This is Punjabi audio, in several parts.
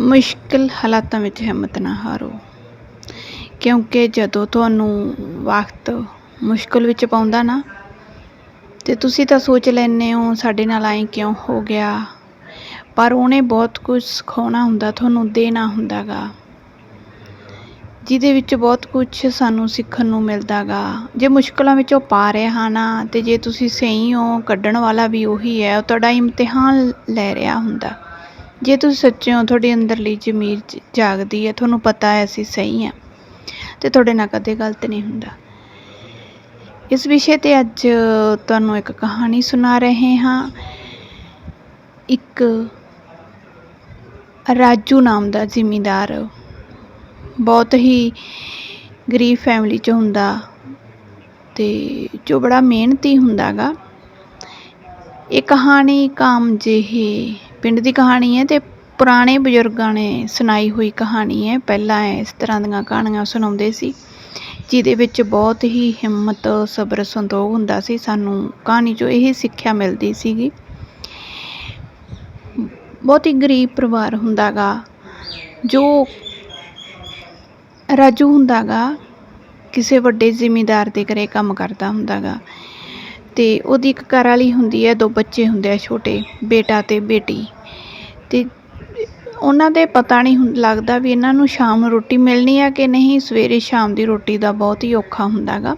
ਮੁਸ਼ਕਿਲ ਹਾਲਾਤਾਂ ਵਿੱਚ ਹਿੰਮਤ ਨਾ ਹਾਰੋ। ਕਿਉਂਕਿ ਜਦੋਂ ਤੁਹਾਨੂੰ ਵਕਤ ਮੁਸ਼ਕਿਲ ਵਿੱਚ ਪਾਉਂਦਾ ਨਾ, ਤੇ ਤੁਸੀਂ ਤਾਂ ਸੋਚ ਲੈਂਦੇ ਹੋ, ਸਾਡੇ ਨਾਲ ਐਂ ਕਿਉਂ ਹੋ ਗਿਆ? ਪਰ ਉਹਨੇ ਬਹੁਤ ਕੁਝ ਸਿਖਾਉਣਾ ਹੁੰਦਾ, ਤੁਹਾਨੂੰ ਦੇਣਾ ਹੁੰਦਾਗਾ। ਜਿਹਦੇ ਵਿੱਚ ਬਹੁਤ ਕੁਝ ਸਾਨੂੰ ਸਿੱਖਣ ਨੂੰ ਮਿਲਦਾਗਾ। ਜੇ ਮੁਸ਼ਕਲਾਂ ਵਿੱਚੋਂ ਪਾ ਰਿਹਾ ਨਾ, ਤੇ ਜੇ ਤੁਸੀਂ ਸਹੀ ਹੋ, ਕੱਢਣ ਵਾਲਾ ਵੀ ਉਹੀ ਹੈ, ਉਹ ਤੁਹਾਡਾ ਇਮਤਿਹਾਨ ਲੈ ਰਿਹਾ ਹੁੰਦਾ। ਜੇ ਤੁਸੀਂ ਸੱਚੇ ਹੋ, ਤੁਹਾਡੇ ਅੰਦਰਲੀ ਜ਼ਮੀਰ ਜਾਗਦੀ ਹੈ, ਤੁਹਾਨੂੰ ਪਤਾ ਹੈ ਅਸੀਂ ਸਹੀ ਹਾਂ ਤੇ ਤੁਹਾਡੇ ਨਾਲ ਕਦੇ ਗਲਤ ਨਹੀਂ ਹੁੰਦਾ। ਇਸ ਵਿਸ਼ੇ ਤੇ ਅੱਜ ਤੁਹਾਨੂੰ ਇੱਕ ਕਹਾਣੀ ਸੁਣਾ ਰਹੇ ਹਾਂ। ਇੱਕ ਰਾਜੂ ਨਾਮ ਦਾ ਜ਼ਿਮੀਂਦਾਰ ਬਹੁਤ ਹੀ ਗਰੀਬ ਫੈਮਿਲੀ ਚ ਹੁੰਦਾ ਤੇ ਜੋ ਬੜਾ ਮਿਹਨਤੀ ਹੁੰਦਾਗਾ। ਇਹ ਕਹਾਣੀ ਕਾਮ ਜਿਹੇ ਪਿੰਡ ਦੀ ਕਹਾਣੀ ਹੈ ਤੇ ਪੁਰਾਣੇ ਬਜ਼ੁਰਗਾਂ ਨੇ ਸੁਣਾਈ ਹੋਈ ਕਹਾਣੀ ਹੈ। ਪਹਿਲਾਂ ਇਸ ਤਰ੍ਹਾਂ ਦੀਆਂ ਕਹਾਣੀਆਂ ਸੁਣਾਉਂਦੇ ਸੀ, ਜਿਹਦੇ ਵਿੱਚ ਬਹੁਤ ਹੀ ਹਿੰਮਤ, ਸਬਰ, ਸੰਤੋਖ ਹੁੰਦਾ ਸੀ। ਸਾਨੂੰ ਕਹਾਣੀ 'ਚੋਂ ਇਹ ਸਿੱਖਿਆ ਮਿਲਦੀ ਸੀਗੀ। ਬਹੁਤ ਹੀ ਗਰੀਬ ਪਰਿਵਾਰ ਹੁੰਦਾਗਾ, ਜੋ ਰਾਜੂ ਹੁੰਦਾਗਾ, ਕਿਸੇ ਵੱਡੇ ਜ਼ਿਮੀਂਦਾਰ ਦੇ ਘਰੇ ਕੰਮ ਕਰਦਾ ਹੁੰਦਾਗਾ। ਤੇ ਉਹਦੀ ਇੱਕ ਘਰ ਵਾਲੀ ਹੁੰਦੀ ਹੈ, ਦੋ ਬੱਚੇ ਹੁੰਦੇ ਆ ਛੋਟੇ, ਬੇਟਾ ਤੇ ਬੇਟੀ। ਤੇ ਉਹਨਾਂ ਦੇ ਪਤਾ ਨਹੀਂ ਹੁੰ- ਲੱਗਦਾ ਵੀ ਇਹਨਾਂ ਨੂੰ ਸ਼ਾਮ ਨੂੰ ਰੋਟੀ ਮਿਲਣੀ ਆ ਕਿ ਨਹੀਂ, ਸਵੇਰੇ ਸ਼ਾਮ ਦੀ ਰੋਟੀ ਦਾ ਬਹੁਤ ਹੀ ਔਖਾ ਹੁੰਦਾਗਾ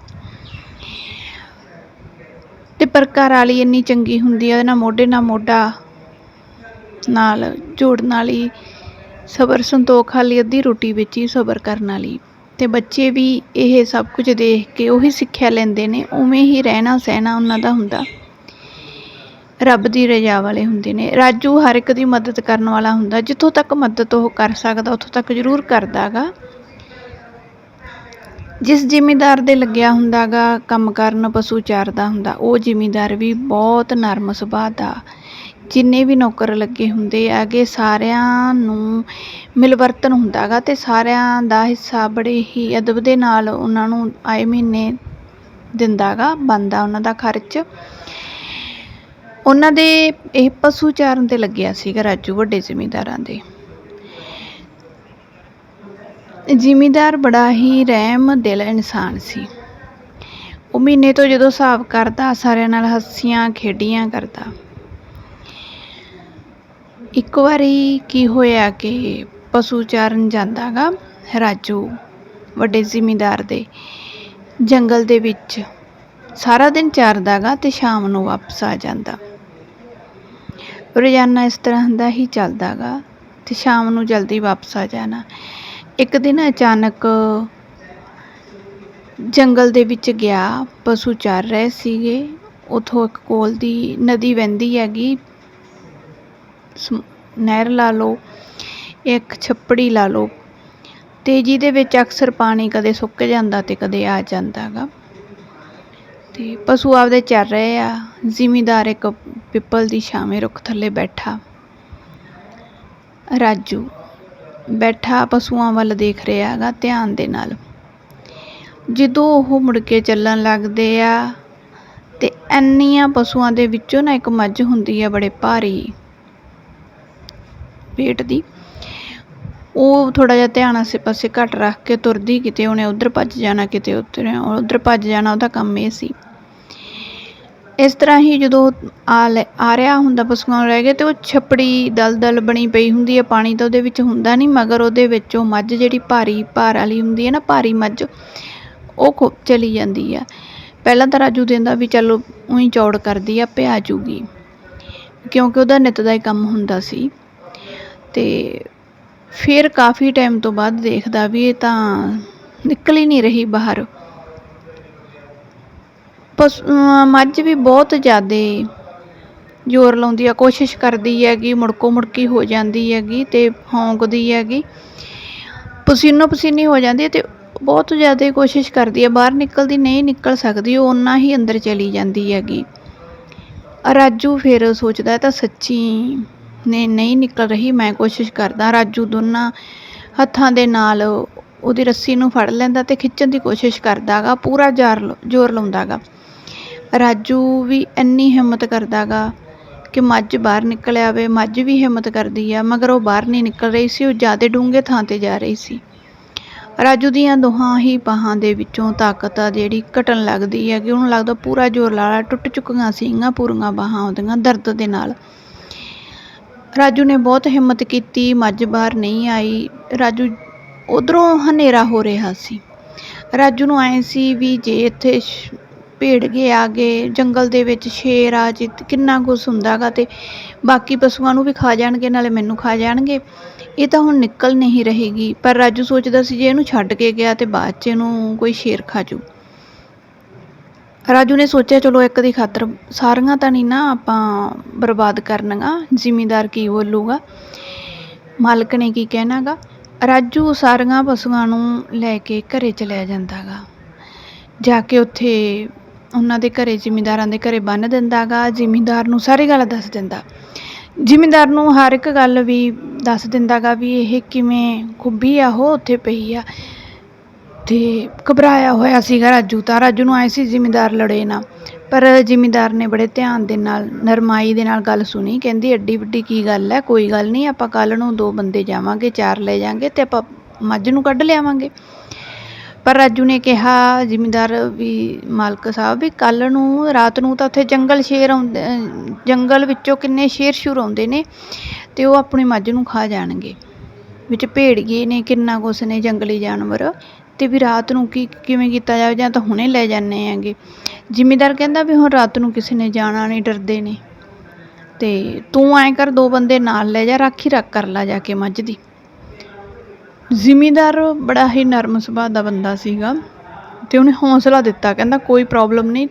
ਤੇ ਪਰ ਘਰ ਵਾਲੀ ਇੰਨੀ ਚੰਗੀ ਹੁੰਦੀ ਆ ਉਹਦੇ ਨਾਲ ਮੋਢੇ ਨਾਲ ਮੋਢਾ ਨਾਲ, ਜੋੜਨ ਵਾਲੀ, ਸਬਰ ਸੰਤੋਖ ਵਾਲੀ, ਅੱਧੀ ਰੋਟੀ ਵਿੱਚ ਹੀ ਸਬਰ ਕਰਨ ਵਾਲੀ। ਤੇ ਬੱਚੇ ਵੀ ਇਹ ਸਭ ਕੁਝ ਦੇਖ ਕੇ ਉਹੀ ਸਿੱਖਿਆ ਲੈਂਦੇ ਨੇ, ਉਵੇਂ ਹੀ ਰਹਿਣਾ ਸਹਿਣਾ ਉਹਨਾਂ ਦਾ ਹੁੰਦਾ। ਰੱਬ ਦੀ ਰਜ਼ਾ ਵਾਲੇ ਹੁੰਦੇ ਨੇ। ਰਾਜੂ ਹਰ ਇੱਕ ਦੀ ਮਦਦ ਕਰਨ ਵਾਲਾ ਹੁੰਦਾ, ਜਿੱਥੋਂ ਤੱਕ ਮਦਦ ਉਹ ਕਰ ਸਕਦਾ, ਉੱਥੋਂ ਤੱਕ ਜ਼ਰੂਰ ਕਰਦਾਗਾ। ਜਿਸ ਜਿਮੀਦਾਰ ਦੇ ਲੱਗਿਆ ਹੁੰਦਾਗਾ, ਕੰਮ ਕਰਨ ਪਸ਼ੂ ਚਾਰਦਾ ਹੁੰਦਾ, ਉਹ ਜਿਮੀਦਾਰ ਵੀ ਬਹੁਤ ਨਰਮ ਸੁਭਾਅ ਦਾ ਜਿੰਨੇ ਵੀ ਨੌਕਰ ਲੱਗੇ ਹੁੰਦੇ ਹੈਗੇ, ਸਾਰਿਆਂ ਨੂੰ ਮਿਲਵਰਤਨ ਹੁੰਦਾ ਹੁੰਦਾਗਾ ਅਤੇ ਸਾਰਿਆਂ ਦਾ ਹਿੱਸਾ ਬੜੇ ਹੀ ਅਦਬ ਦੇ ਨਾਲ ਉਹਨਾਂ ਨੂੰ ਆਏ ਮਹੀਨੇ ਦਿੰਦਾ ਦਿੰਦਾਗਾ ਬਣਦਾ ਉਹਨਾਂ ਦਾ ਖਰਚ। ਉਹਨਾਂ ਦੇ ਇਹ ਪਸ਼ੂ ਚਾਰਨ ਤੇ ਲੱਗਿਆ ਸੀਗਾ ਰਾਜੂ, ਵੱਡੇ ਜ਼ਿਮੀਂਦਾਰਾਂ ਦੇ। ਜ਼ਿਮੀਂਦਾਰ ਬੜਾ ਹੀ ਰਹਿਮ ਦਿਲ ਇਨਸਾਨ ਸੀ। ਉਹ ਮਹੀਨੇ ਤੋਂ ਜਦੋਂ ਹਿਸਾਬ ਕਰਦਾ, ਸਾਰਿਆਂ ਨਾਲ ਹੱਸੀਆਂ, ਖੇਡੀਆਂ ਕਰਦਾ। ਇੱਕ ਵਾਰੀ ਕੀ ਹੋਇਆ ਕਿ ਪਸ਼ੂ ਚਾਰਨ ਜਾਂਦਾ ਗਾ ਰਾਜੂ, ਵੱਡੇ ਜ਼ਿਮੀਂਦਾਰ ਦੇ। ਜੰਗਲ ਦੇ ਵਿੱਚ ਸਾਰਾ ਦਿਨ ਚਾਰਦਾਗਾ ਤੇ ਸ਼ਾਮ ਨੂੰ ਵਾਪਸ ਆ ਜਾਂਦਾ। ਰੋਜ਼ਾਨਾ ਇਸ ਤਰ੍ਹਾਂ ਦਾ ਹੀ ਚੱਲਦਾ ਗਾ ਤੇ ਸ਼ਾਮ ਨੂੰ ਜਲਦੀ ਵਾਪਸ ਆ ਜਾਣਾ। ਇੱਕ ਦਿਨ ਅਚਾਨਕ ਜੰਗਲ ਦੇ ਵਿੱਚ ਗਿਆ, ਪਸ਼ੂ ਚਰ ਰਹੇ ਸੀਗੇ। ਉਥੋਂ ਇੱਕ ਕੋਲ ਦੀ ਨਦੀ ਵਹਿੰਦੀ ਹੈਗੀ ਨਹਿਰ ਲਾ ਲਓ, ਇੱਕ ਛੱਪੜੀ ਲਾ ਲਓ, ਤੇ ਜਿਹਦੇ ਵਿੱਚ ਅਕਸਰ ਪਾਣੀ ਕਦੇ ਸੁੱਕ ਜਾਂਦਾ ਤੇ ਕਦੇ ਆ ਜਾਂਦਾ ਗਾ। ਤੇ ਪਸ਼ੂ ਆਪਦੇ ਚਰ ਰਹੇ ਆ, ਜ਼ਿਮੀਦਾਰ ਇੱਕ ਪਿੱਪਲ ਦੀ ਛਾਵੇਂ ਰੁੱਖ ਥੱਲੇ ਬੈਠਾ। ਰਾਜੂ ਬੈਠਾ ਪਸ਼ੂਆਂ ਵੱਲ ਦੇਖ ਰਿਹਾ ਹੈਗਾ ਧਿਆਨ ਦੇ ਨਾਲ। ਜਦੋਂ ਉਹ ਮੁੜ ਕੇ ਚੱਲਣ ਲੱਗਦੇ ਆ, ਤੇ ਇੰਨੀਆਂ ਪਸ਼ੂਆਂ ਦੇ ਵਿੱਚੋਂ ਨਾ ਇੱਕ ਮੱਝ ਹੁੰਦੀ ਆ, ਬੜੇ ਭਾਰੀ। ਪੇਟ ਦੀ। ਉਹ ਥੋੜਾ ਜਿਹਾ ਧਿਆਨ ਆਸੇ ਪਾਸੇ ਘੱਟ ਰੱਖ ਕੇ ਤੁਰਦੀ ਕਿਤੇ, ਉਹਨੇ ਉਧਰ ਭੱਜ ਜਾਣਾ ਕਿਤੇ, ਉੱਧਰ ਉਧਰ ਭੱਜ ਜਾਣਾ, ਉਹਦਾ ਕੰਮ ਇਹ ਸੀ। ਇਸ ਤਰ੍ਹਾਂ ਹੀ ਜਦੋਂ ਆ ਲੈ- ਆ ਰਿਹਾ ਹੁੰਦਾ ਪਸ਼ੂਆਂ ਰਹਿ ਗਏ ਤੇ ਉਹ ਛੱਪੜੀ, ਦਲਦਲ ਬਣੀ ਪਈ ਹੁੰਦੀ ਹੈ, ਪਾਣੀ ਤਾਂ ਉਹਦੇ ਵਿੱਚ ਹੁੰਦਾ ਨਹੀਂ, ਮਗਰ ਉਹਦੇ ਵਿੱਚੋਂ ਮੱਝ ਜਿਹੜੀ ਭਾਰੀ ਭਾਰ ਵਾਲੀ ਹੁੰਦੀ ਹੈ ਨਾ, ਭਾਰੀ ਮੱਝ, ਉਹ ਖੁ, ਚਲੀ ਜਾਂਦੀ ਆ ਪਹਿਲਾਂ ਤਾਂ ਰਾਜੂ ਦਿੰਦਾ ਵੀ ਚਲੋ ਉਹੀ ਚੌੜ ਕਰਦੀ ਆ, ਪਿਆ ਜੂਗੀ। ਕਿਉਂਕਿ ਉਹਦਾ ਨਿੱਤ ਦਾ ਹੀ ਕੰਮ ਹੁੰਦਾ ਸੀ। ਤੇ ਫਿਰ ਕਾਫੀ ਟਾਈਮ ਤੋਂ ਬਾਅਦ ਦੇਖਦਾ ਵੀ ਇਹ ਤਾਂ ਨਿਕਲ ਹੀ ਨਹੀਂ ਰਹੀ ਬਾਹਰ। ਪਸ ਮੱਝ ਵੀ ਬਹੁਤ ਜ਼ਿਆਦੇ ਜ਼ੋਰ ਲਾਉਂਦੀ ਆ, ਕੋਸ਼ਿਸ਼ ਕਰਦੀ ਹੈਗੀ, ਮੁੜਕੋ ਮੁੜਕੀ ਹੋ ਜਾਂਦੀ ਹੈਗੀ ਤੇ ਹੌਂਕਦੀ ਹੈਗੀ। ਪਸੀਨੋ ਪਸੀਨੀ ਹੋ ਜਾਂਦੀ ਹੈ ਤੇ ਬਹੁਤ ਜ਼ਿਆਦਾ ਕੋਸ਼ਿਸ਼ ਕਰਦੀ ਹੈ, ਬਾਹਰ ਨਿਕਲਦੀ ਨਹੀਂ ਨਿਕਲ ਸਕਦੀ, ਉਹ ਓਨਾ ਹੀ ਅੰਦਰ ਚਲੀ ਜਾਂਦੀ ਹੈਗੀ। ਰਾਜੂ ਫਿਰ ਸੋਚਦਾ ਤਾਂ ਸੱਚੀ ਨੇ ਨਹੀਂ ਨਿਕਲ ਰਹੀ, ਮੈਂ ਕੋਸ਼ਿਸ਼ ਕਰਦਾ ਰਾਜੂ ਦੋਨਾਂ ਹੱਥਾਂ ਦੇ ਨਾਲ ਉਹਦੀ ਰੱਸੀ ਨੂੰ ਫੜ ਲੈਂਦਾ ਤੇ ਖਿੱਚਣ ਦੀ ਕੋਸ਼ਿਸ਼ ਕਰਦਾਗਾ, ਪੂਰਾ ਜ਼ੋਰ ਲ- ਜ਼ੋਰ ਲਾਉਂਦਾਗਾ। ਰਾਜੂ ਵੀ ਇੰਨੀ ਹਿੰਮਤ ਕਰਦਾਗਾ ਕਿ ਮੱਝ ਬਾਹਰ ਨਿਕਲ ਆਵੇ, ਮੱਝ ਵੀ ਹਿੰਮਤ ਕਰਦੀ ਆ, ਮਗਰ ਉਹ ਬਾਹਰ ਨਹੀਂ ਨਿਕਲ ਰਹੀ ਸੀ, ਉਹ ਜ਼ਿਆਦਾ ਡੂੰਘੇ ਥਾਂ ਤੇ ਜਾ ਰਹੀ ਸੀ। ਰਾਜੂ ਦੀਆਂ ਦੋਹਾਂ ਹੀ ਬਾਹਾਂ ਦੇ ਵਿੱਚੋਂ ਤਾਕਤ ਆ ਜਿਹੜੀ ਘਟਣ ਲੱਗਦੀ ਹੈ ਕਿ ਉਹਨੂੰ ਲੱਗਦਾ ਪੂਰਾ ਜ਼ੋਰ ਲਾ ਲਾ ਟੁੱਟ ਚੁੱਕੀਆਂ ਸੀਗੀਆਂ, ਪੂਰੀਆਂ ਬਾਹਾਂ ਉਹਦੀਆਂ ਦਰਦ ਦੇ ਨਾਲ। ਰਾਜੂ ਨੇ ਬਹੁਤ ਹਿੰਮਤ ਕੀਤੀ, ਮੱਝ ਬਾਹਰ ਨਹੀਂ ਆਈ। ਰਾਜੂ ਉਧਰੋਂ ਹਨੇਰਾ ਹੋ ਰਿਹਾ ਸੀ। ਰਾਜੂ ਨੂੰ ਐ ਸੀ ਵੀ ਜੇ ਇੱਥੇ ਸ਼- ਭੇੜਗੇ ਆ ਗਏ, ਜੰਗਲ ਦੇ ਵਿੱਚ ਸ਼ੇਰ ਆ, ਜਿੱਤ ਕਿੰਨਾ ਕੁਛ ਹੁੰਦਾਗਾ ਤੇ ਬਾਕੀ ਪਸ਼ੂਆਂ ਨੂੰ ਵੀ ਖਾ ਜਾਣਗੇ, ਨਾਲੇ ਮੈਨੂੰ ਖਾ ਜਾਣਗੇ। ਇਹ ਤਾਂ ਹੁਣ ਨਿਕਲ ਨਹੀਂ ਰਹੇਗੀ। ਪਰ ਰਾਜੂ ਸੋਚਦਾ ਸੀ ਜੇ ਇਹਨੂੰ ਛੱਡ ਕੇ ਗਿਆ ਤੇ ਬਾਅਦ ਚ ਇਹਨੂੰ ਕੋਈ ਸ਼ੇਰ ਖਾ ਜੂ। ਰਾਜੂ ਨੇ ਸੋਚਿਆ, ਚਲੋ ਇੱਕ ਦੀ ਖਾਤਰ ਸਾਰੀਆਂ ਤਾਂ ਨਹੀਂ ਨਾ ਆਪਾਂ ਬਰਬਾਦ ਕਰਨੀਆਂ, ਜ਼ਿਮੀਦਾਰ ਕੀ ਬੋਲੂਗਾ? ਮਾਲਕ ਨੇ ਕੀ ਕਹਿਣਾਗਾ ਰਾਜੂ ਸਾਰੀਆਂ ਪਸ਼ੂਆਂ ਨੂੰ ਲੈ ਕੇ ਘਰੇ ਚਲਿਆ ਜਾਂਦਾਗਾ ਜਾ ਕੇ ਉੱਥੇ ਉਹਨਾਂ ਦੇ ਘਰੇ, ਜ਼ਿਮੀਂਦਾਰਾਂ ਦੇ ਘਰੇ ਬੰਨ੍ਹ ਦਿੰਦਾਗਾ ਜ਼ਿਮੀਂਦਾਰ ਨੂੰ ਸਾਰੀ ਗੱਲ ਦੱਸ ਦਿੰਦਾ। ਜ਼ਿਮੀਂਦਾਰ ਨੂੰ ਹਰ ਇੱਕ ਗੱਲ ਵੀ ਦੱਸ ਦਿੰਦਾਗਾ ਵੀ ਇਹ ਕਿਵੇਂ ਖੁੱਬੀ ਆ, ਉਹ ਉੱਥੇ ਪਈ ਆ। ਤੇ ਘਬਰਾਇਆ ਹੋਇਆ ਸੀਗਾ ਰਾਜੂ ਤਾਂ। ਰਾਜੂ ਨੂੰ ਆਏ ਸੀ ਜ਼ਿਮੀਂਦਾਰ ਲੜੇ ਨਾ। ਪਰ ਜ਼ਿਮੀਂਦਾਰ ਨੇ ਬੜੇ ਧਿਆਨ ਦੇ ਨਾਲ, ਨਰਮਾਈ ਦੇ ਨਾਲ ਗੱਲ ਸੁਣੀ। ਕਹਿੰਦੀ, ਐਡੀ ਵੱਡੀ ਕੀ ਗੱਲ ਹੈ? ਕੋਈ ਗੱਲ ਨਹੀਂ, ਆਪਾਂ ਕੱਲ ਨੂੰ ਦੋ ਬੰਦੇ ਜਾਵਾਂਗੇ, ਚਾਰ ਲੈ ਜਾਾਂਗੇ ਤੇ ਆਪਾਂ ਮੱਝ ਨੂੰ ਕੱਢ ਲਿਆਵਾਂਗੇ। ਪਰ ਰਾਜੂ ਨੇ ਕਿਹਾ, ਜ਼ਿਮੀਂਦਾਰ ਵੀ ਮਾਲਕ ਸਾਹਿਬ, ਵੀ ਕੱਲ ਨੂੰ, ਰਾਤ ਨੂੰ ਤਾਂ ਉੱਥੇ ਜੰਗਲ ਸ਼ੇਰ ਆਉਂਦੇ ਜੰਗਲ ਵਿੱਚੋਂ ਕਿੰਨੇ ਸ਼ੇਰ ਸ਼ੁਰ ਆਉਂਦੇ ਨੇ ਤੇ ਉਹ ਆਪਣੀ ਮੱਝ ਨੂੰ ਖਾ ਜਾਣਗੇ। ਵਿੱਚ ਭੇੜੀਏ ਨੇ, ਕਿੰਨਾ ਕੁਛ ਨੇ ਜੰਗਲੀ ਜਾਨਵਰ। ਤੇ ਵੀ ਰਾਤ ਨੂੰ ਕੀ ਕਿਵੇਂ ਕੀਤਾ ਜਾਵੇ ਜਾਂ ਤਾਂ ਹੁਣੇ ਲੈ ਜਾਂਦੇ ਹੈਗੇ। ਜ਼ਿਮੀਂਦਾਰ ਕਹਿੰਦਾ ਵੀ ਹੁਣ ਰਾਤ ਨੂੰ ਕਿਸੇ ਨੇ ਜਾਣਾ ਨਹੀਂ, ਡਰਦੇ ਨੇ ਅਤੇ ਤੂੰ ਐਂ ਕਰ, ਦੋ ਬੰਦੇ ਨਾਲ ਲੈ ਜਾ, ਰਾਖੀ ਰੱਖ ਕਰ ਲਾ ਜਾ ਕੇ ਮੱਝ ਦੀ। ਜ਼ਿਮੀਂਦਾਰ ਬੜਾ ਹੀ ਨਰਮ ਸੁਭਾਅ ਦਾ ਬੰਦਾ ਸੀਗਾ ਤੇ ਉਹਨੇ ਹੌਸਲਾ ਦਿੱਤਾ, ਕਹਿੰਦਾ ਕੋਈ ਪ੍ਰੋਬਲਮ ਨਹੀਂ,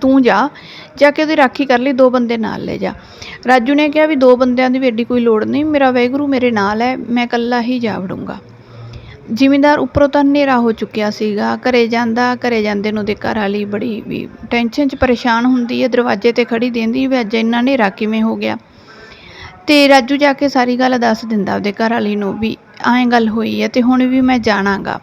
ਤੂੰ ਜਾ ਜਾ ਕੇ ਉਹਦੀ ਰਾਖੀ ਕਰ ਲਈ, ਦੋ ਬੰਦੇ ਨਾਲ ਲੈ ਜਾ। ਰਾਜੂ ਨੇ ਕਿਹਾ ਵੀ ਦੋ ਬੰਦਿਆਂ ਦੀ ਵੀ ਐਡੀ ਕੋਈ ਲੋੜ ਨਹੀਂ, ਮੇਰਾ ਵੈਗਰੂ ਮੇਰੇ ਨਾਲ ਹੈ, ਮੈਂ ਇਕੱਲਾ ਹੀ ਜਾ ਵੜੂੰਗਾ। ਜ਼ਿਮੀਂਦਾਰ ਉੱਪਰੋਂ ਤਾਂ ਹਨੇਰਾ ਹੋ ਚੁੱਕਿਆ ਸੀਗਾ। ਘਰੇ ਜਾਂਦਾ, ਘਰੇ ਜਾਂਦੇ ਨੂੰ ਉਹਦੇ ਘਰ ਵਾਲੀ ਬੜੀ ਵੀ ਟੈਨਸ਼ਨ 'ਚ ਪਰੇਸ਼ਾਨ ਹੁੰਦੀ ਹੈ, ਦਰਵਾਜ਼ੇ ਤੇ ਖੜੀ ਦਿੰਦੀ ਵੀ ਅੱਜ ਇੰਨਾ ਹਨੇਰਾ ਕਿਵੇਂ ਹੋ ਗਿਆ। ਤੇ ਰਾਜੂ ਜਾ ਕੇ ਸਾਰੀ ਗੱਲ ਦੱਸ ਦਿੰਦਾ ਉਹਦੇ ਘਰ ਵਾਲੀ ਨੂੰ ਵੀ ਐਂ ਗੱਲ ਹੋਈ ਹੈ ਤੇ ਹੁਣ ਵੀ ਮੈਂ ਜਾਣਾਗਾ।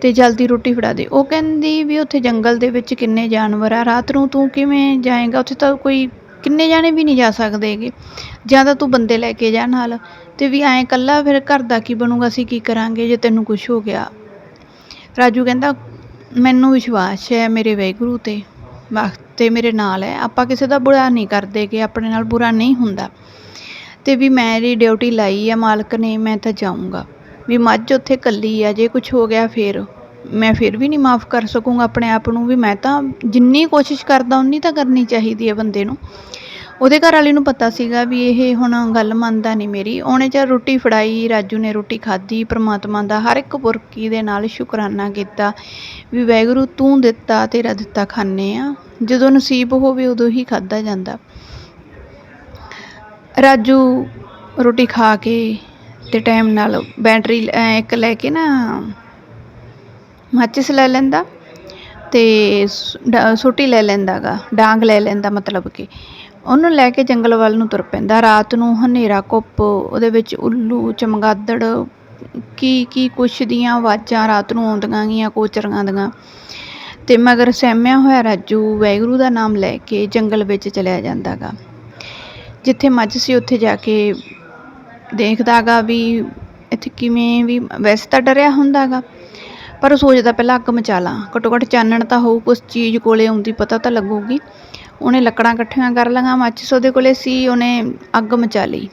ਤੇ ਜਲਦੀ ਰੋਟੀ ਫੜਾ ਦੇ। ਉਹ ਕਹਿੰਦੀ ਵੀ ਉੱਥੇ ਜੰਗਲ ਦੇ ਵਿੱਚ ਕਿੰਨੇ ਜਾਨਵਰ ਆ, ਰਾਤ ਨੂੰ ਤੂੰ ਕਿਵੇਂ ਜਾਏਗਾ? ਉੱਥੇ ਤਾਂ ਕੋਈ ਕਿੰਨੇ ਜਾਣੇ ਵੀ ਨਹੀਂ ਜਾ ਸਕਦੇਗੇ ਜਾਂ ਤਾਂ ਤੂੰ ਬੰਦੇ ਲੈ ਕੇ ਜਾ ਨਾਲ। ਅਤੇ ਵੀ ਐਂ ਇਕੱਲਾ ਫਿਰ ਘਰ ਦਾ ਕੀ ਬਣੂਗਾ, ਅਸੀਂ ਕੀ ਕਰਾਂਗੇ ਜੇ ਤੈਨੂੰ ਕੁਛ ਹੋ ਗਿਆ? ਰਾਜੂ ਕਹਿੰਦਾ, ਮੈਨੂੰ ਵਿਸ਼ਵਾਸ ਹੈ ਮੇਰੇ ਵਾਹਿਗੁਰੂ ਤੇ ਵਕਤ ਤੇ ਮੇਰੇ ਨਾਲ ਹੈ। ਆਪਾਂ ਕਿਸੇ ਦਾ ਬੁਰਾ ਨਹੀਂ ਕਰਦੇ ਕਿ ਆਪਣੇ ਨਾਲ ਬੁਰਾ ਨਹੀਂ ਹੁੰਦਾ। ਤੇ ਵੀ ਮੇਰੀ ਡਿਊਟੀ ਲਾਈ ਆ, ਮਾਲਕ ਨੇ, ਮੈਂ ਤਾਂ ਜਾਊਂਗਾ। ਵੀ ਮੱਝ ਉੱਥੇ ਕੱਲੀ ਆ, ਜੇ ਕੁਝ ਹੋ ਗਿਆ ਫਿਰ, ਮੈਂ ਫਿਰ ਵੀ ਨਹੀਂ ਮਾਫ ਕਰ ਸਕੂੰਗਾ ਆਪਣੇ ਆਪ ਨੂੰ। ਵੀ ਮੈਂ ਤਾਂ ਜਿੰਨੀ ਕੋਸ਼ਿਸ਼ ਕਰਦਾ, ਉਨੀ ਤਾਂ ਕਰਨੀ ਚਾਹੀਦੀ ਹੈ ਬੰਦੇ ਨੂੰ। ਉਹਦੇ ਘਰ ਵਾਲੇ ਨੂੰ ਪਤਾ ਸੀਗਾ ਵੀ ਇਹ ਹੁਣ ਗੱਲ ਮੰਨਦਾ ਨਹੀਂ ਮੇਰੀ। ਉਹਨੇ ਚਾ ਰੋਟੀ ਫੜਾਈ, ਰਾਜੂ ਨੇ ਰੋਟੀ ਖਾਧੀ, ਪ੍ਰਮਾਤਮਾ ਦਾ ਹਰ ਇੱਕ ਬੁਰਕੀ ਦੇ ਨਾਲ ਸ਼ੁਕਰਾਨਾ ਕੀਤਾ ਵੀ ਵੈਗੁਰੂ ਤੂੰ ਦਿੱਤਾ, ਤੇਰਾ ਦਿੱਤਾ ਖਾਂਦੇ ਆ। ਜਦੋਂ ਨਸੀਬ ਹੋਵੇ ਉਦੋਂ ਹੀ ਖਾਦਾ ਜਾਂਦਾ। ਰਾਜੂ ਰੋਟੀ ਖਾ ਕੇ ਤੇ ਟਾਈਮ ਨਾਲ ਬੈਟਰੀ ਇੱਕ ਲੈ ਕੇ ਨਾ ਮਾਚਿਸ ਲੈ ਲੈਂਦਾ ਤੇ ਸ- ਡਾ- ਸੋਟੀ ਲੈ ਲੈਂਦਾਗਾ ਡਾਂਗ ਲੈ ਲੈਂਦਾ ਮਤਲਬ ਕਿ। ਉਹਨੂੰ ਲੈ ਕੇ ਜੰਗਲ ਵੱਲ ਨੂੰ ਤੁਰ ਪੈਂਦਾ। ਰਾਤ ਨੂੰ ਹਨੇਰਾ, ਕੁੱਪ, ਉਹਦੇ ਵਿੱਚ ਉੱਲੂ, ਚਮਗਾਦੜ, ਕੀ ਕੀ ਕੁਛ ਦੀਆਂ ਆਵਾਜ਼ਾਂ ਰਾਤ ਨੂੰ ਆਉਂਦੀਆਂ ਗੀਆਂ ਕੋਚਰੀਆਂ ਦੀਆਂ। ਤੇ ਮਗਰ ਸਹਿਮਿਆ ਹੋਇਆ ਰਾਜੂ ਵੈਗਰੂ ਦਾ ਨਾਮ ਲੈ ਕੇ ਜੰਗਲ ਵਿੱਚ ਚਲਿਆ ਜਾਂਦਾਗਾ। ਜਿੱਥੇ ਮੱਝ ਸੀ, ਉੱਥੇ ਜਾ ਕੇ ਦੇਖਦਾਗਾ ਵੀ ਇੱਥੇ ਕਿਵੇਂ ਵੀ, ਵੈਸੇ ਤਾਂ ਡਰਿਆ ਹੁੰਦਾਗਾ, ਪਰ ਉਹ ਸੋਚਦਾ ਪਹਿਲਾਂ ਅੱਗ ਮਚਾ ਲਾਂ। ਘੱਟੋ ਘੱਟ ਚਾਨਣ ਤਾਂ ਹੋਊ, ਕੁਛ ਚੀਜ਼ ਕੋਲੇ ਆਉਂਦੀ, ਪਤਾ ਤਾਂ ਲੱਗੂਗੀ। ਉਹਨੇ ਲੱਕੜਾਂ ਇਕੱਠੀਆਂ ਕਰ ਲਈਆਂ ਮਾਚਿਸ ਉਹਦੇ ਕੋਲੇ ਸੀ, ਉਹਨੇ ਅੱਗ ਮਚਾ ਲਈ।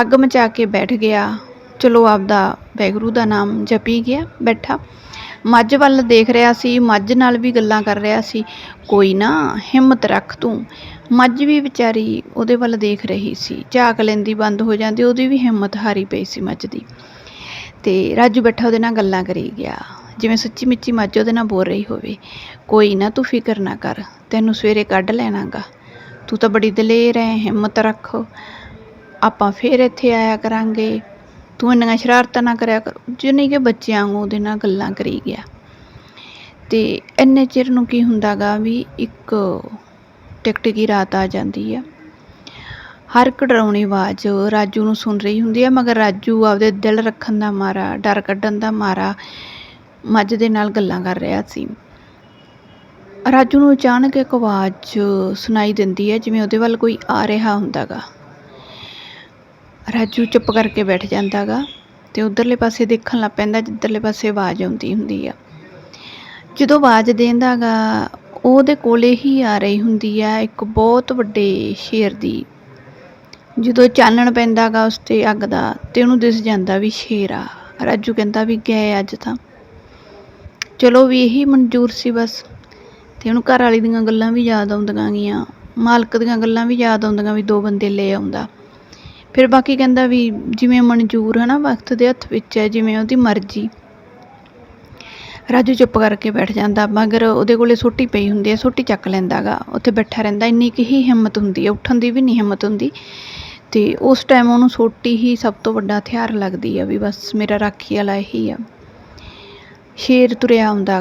ਅੱਗ ਮਚਾ ਕੇ ਬੈਠ ਗਿਆ। ਚਲੋ ਆਪਦਾ ਵੈਗਰੂ ਦਾ ਨਾਮ ਜਪੀ ਗਿਆ, ਬੈਠਾ। ਮੱਝ ਵੱਲ ਦੇਖ ਰਿਹਾ ਸੀ, ਮੱਝ ਨਾਲ ਵੀ ਗੱਲਾਂ ਕਰ ਰਿਹਾ ਸੀ। ਕੋਈ ਨਾ, ਹਿੰਮਤ ਰੱਖ ਤੂੰ। ਮੱਝ ਵੀ ਵਿਚਾਰੀ ਉਹਦੇ ਵੱਲ ਦੇਖ ਰਹੀ ਸੀ। ਝਾਕ ਲੈਂਦੀ ਬੰਦ ਹੋ ਜਾਂਦੀ, ਉਹਦੀ ਵੀ ਹਿੰਮਤ ਹਾਰੀ ਪਈ ਸੀ ਮੱਝ ਦੀ। ਤੇ ਰਾਜੂ ਬੈਠਾ ਉਹਦੇ ਨਾਲ ਗੱਲਾਂ ਕਰੀ ਗਿਆ। ਜਿਵੇਂ ਸੱਚੀ ਮਿੱਚੀ ਮੱਝ ਉਹਦੇ ਨਾਲ ਬੋਲ ਰਹੀ ਹੋਵੇ। ਕੋਈ ਨਾ ਤੂੰ ਫਿਕਰ ਨਾ ਕਰ, ਤੈਨੂੰ ਸਵੇਰੇ ਕੱਢ ਲੈਣਾਗਾ। ਤੂੰ ਤਾਂ ਬੜੀ ਦਲੇਰ ਹੈ ਹਿੰਮਤ ਰੱਖ। ਆਪਾਂ ਫੇਰ ਇੱਥੇ ਆਇਆ ਕਰਾਂਗੇ। ਤੂੰ ਇੰਨੀਆਂ ਸ਼ਰਾਰਤਾਂ ਨਾ ਕਰਿਆ ਕਰ, ਜਿੰਨੀ ਕਿ ਬੱਚਿਆਂ ਵਾਂਗੂ ਉਹਦੇ ਨਾਲ ਗੱਲਾਂ ਕਰੀ ਗਿਆ। ਤੇ ਇੰਨੇ ਚਿਰ ਨੂੰ ਕੀ ਹੁੰਦਾਗਾ ਵੀ ਇੱਕ ਟਿਕਟਿਕੀ ਰਾਤ ਆ ਜਾਂਦੀ ਆ। ਹਰ ਇੱਕ ਡਰਾਉਣੀ ਆਵਾਜ਼ ਰਾਜੂ ਨੂੰ ਸੁਣ ਰਹੀ ਹੁੰਦੀ ਹੈ ਮਗਰ ਰਾਜੂ ਆਪਦੇ ਦਿਲ ਰੱਖਣ ਦਾ ਮਾਰਾ, ਡਰ ਕੱਢਣ ਦਾ ਮਾਰਾ, ਮੱਝ ਦੇ ਨਾਲ ਗੱਲਾਂ ਕਰ ਰਿਹਾ ਸੀ। ਰਾਜੂ ਨੂੰ ਅਚਾਨਕ ਇੱਕ ਆਵਾਜ਼ ਸੁਣਾਈ ਦਿੰਦੀ ਹੈ, ਜਿਵੇਂ ਉਹਦੇ ਵੱਲ ਕੋਈ ਆ ਰਿਹਾ ਹੁੰਦਾ ਗਾ ਰਾਜੂ ਚੁੱਪ ਕਰਕੇ ਬੈਠ ਜਾਂਦਾ ਗਾ ਤੇ ਉਧਰਲੇ ਪਾਸੇ ਦੇਖਣ ਲੱਗ ਪੈਂਦਾ ਜਿੱਧਰਲੇ ਪਾਸੇ ਆਵਾਜ਼ ਆਉਂਦੀ ਹੁੰਦੀ ਆ। ਜਦੋਂ ਆਵਾਜ਼ ਦੇਂਦਾ ਗਾ ਉਹਦੇ ਕੋਲੇ ਹੀ ਆ ਰਹੀ ਹੁੰਦੀ ਆ ਇੱਕ ਬਹੁਤ ਵੱਡੇ ਸ਼ੇਰ ਦੀ। ਜਦੋਂ ਚਾਨਣ ਪੈਂਦਾ ਗਾ ਉਸ ਤੇ ਅੱਗ ਦਾ ਤੇ ਉਹਨੂੰ ਦਿਸ ਜਾਂਦਾ ਵੀ ਸ਼ੇਰ ਆ। ਰਾਜੂ ਕਹਿੰਦਾ ਵੀ ਗਏ ਅੱਜ ਤਾਂ। ਚਲੋ ਵੀ ਇਹੀ ਮਨਜ਼ੂਰ ਸੀ ਬਸ। ਅਤੇ ਉਹਨੂੰ ਘਰ ਵਾਲੀ ਦੀਆਂ ਗੱਲਾਂ ਵੀ ਯਾਦ ਆਉਂਦੀਆਂ ਗੀਆਂ। ਮਾਲਕ ਦੀਆਂ ਗੱਲਾਂ ਵੀ ਯਾਦ ਆਉਂਦੀਆਂ ਵੀ ਦੋ ਬੰਦੇ ਲੈ ਆਉਂਦਾ। ਫਿਰ ਬਾਕੀ ਕਹਿੰਦਾ ਵੀ ਜਿਵੇਂ ਮਨਜ਼ੂਰ ਹੈ ਨਾ ਵਕਤ ਦੇ ਹੱਥ ਵਿੱਚ ਹੈ, ਜਿਵੇਂ ਉਹਦੀ ਮਰਜ਼ੀ। ਰਾਜੂ ਚੁੱਪ ਕਰਕੇ ਬੈਠ ਜਾਂਦਾ, ਮਗਰ ਉਹਦੇ ਕੋਲੇ ਸੋਟੀ ਪਈ ਹੁੰਦੀ ਹੈ, ਸੋਟੀ ਚੱਕ ਲੈਂਦਾ ਗਾ। ਉੱਥੇ ਬੈਠਾ ਰਹਿੰਦਾ, ਇੰਨੀ ਕੁ ਹੀ ਹਿੰਮਤ ਹੁੰਦੀ ਹੈ, ਉੱਠਣ ਦੀ ਵੀ ਨਹੀਂ ਹਿੰਮਤ ਹੁੰਦੀ। ਤੇ ਉਸ ਟਾਈਮ ਉਹਨੂੰ ਸੋਟੀ ਹੀ ਸਭ ਤੋਂ ਵੱਡਾ ਹਥਿਆਰ ਲੱਗਦੀ ਆ ਵੀ ਬਸ ਮੇਰਾ ਰਾਖੀ ਵਾਲਾ ਇਹੀ ਆ। ਸ਼ੇਰ ਤੁਰਿਆ ਆਉਂਦਾ